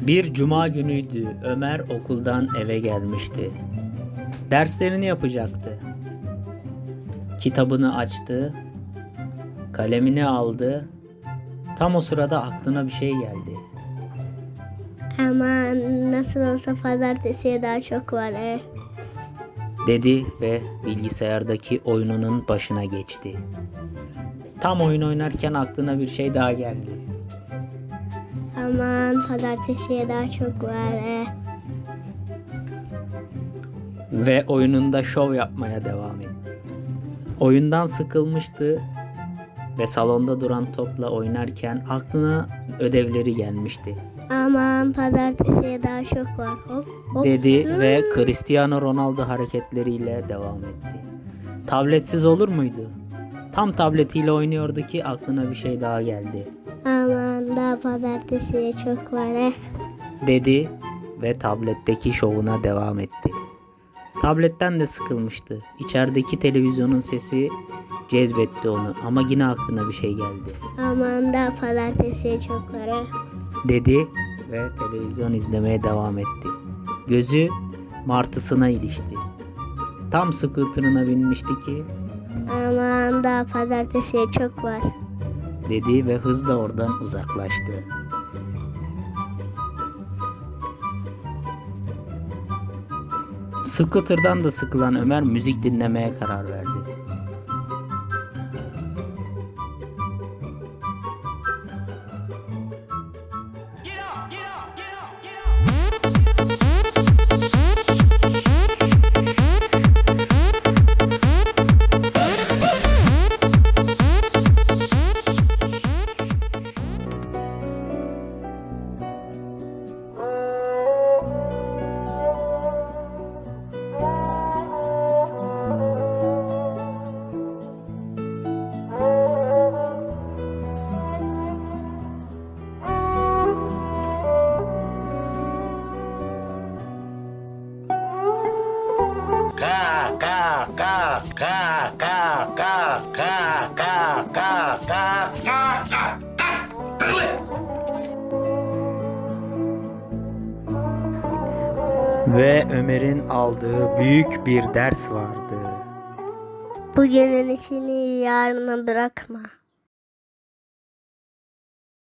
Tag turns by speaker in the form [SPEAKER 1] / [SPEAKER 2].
[SPEAKER 1] Bir cuma günüydü. Ömer okuldan eve gelmişti. Derslerini yapacaktı. Kitabını açtı. Kalemini aldı. Tam o sırada aklına bir şey geldi.
[SPEAKER 2] Aman nasıl olsa pazartesiye daha çok var e.
[SPEAKER 1] dedi ve bilgisayardaki oyununun başına geçti. Tam oyun oynarken aklına bir şey daha geldi.
[SPEAKER 2] Aman pazartesiye daha çok var e.
[SPEAKER 1] ve oyununda şov yapmaya devam etti. Oyundan sıkılmıştı ve salonda duran topla oynarken aklına ödevleri gelmişti.
[SPEAKER 2] Aman pazartesiye daha çok var. Hop hop.
[SPEAKER 1] Dedi ve Cristiano Ronaldo hareketleriyle devam etti. Tabletsiz olur muydu? Tam tabletiyle oynuyordu ki aklına bir şey daha geldi.
[SPEAKER 2] Aman daha pazartesiye çok var e.
[SPEAKER 1] Dedi ve tabletteki şovuna devam etti. Tabletten de sıkılmıştı. İçerideki televizyonun sesi cezbetti onu ama yine aklına bir şey geldi.
[SPEAKER 2] Aman daha pazartesiye çok var e.
[SPEAKER 1] Dedi ve televizyon izlemeye devam etti. Gözü martısına ilişti. Tam scooter'ına binmişti ki
[SPEAKER 2] Aman daha pazartesiye çok var.
[SPEAKER 1] Dedi ve hızla oradan uzaklaştı. Scooter'dan da sıkılan Ömer müzik dinlemeye karar verdi.
[SPEAKER 3] Ka ka ka ka ka ka ka ka ka
[SPEAKER 1] Ve Ömer'in aldığı büyük bir ders vardı.
[SPEAKER 2] Bugünün işini yarına bırakma.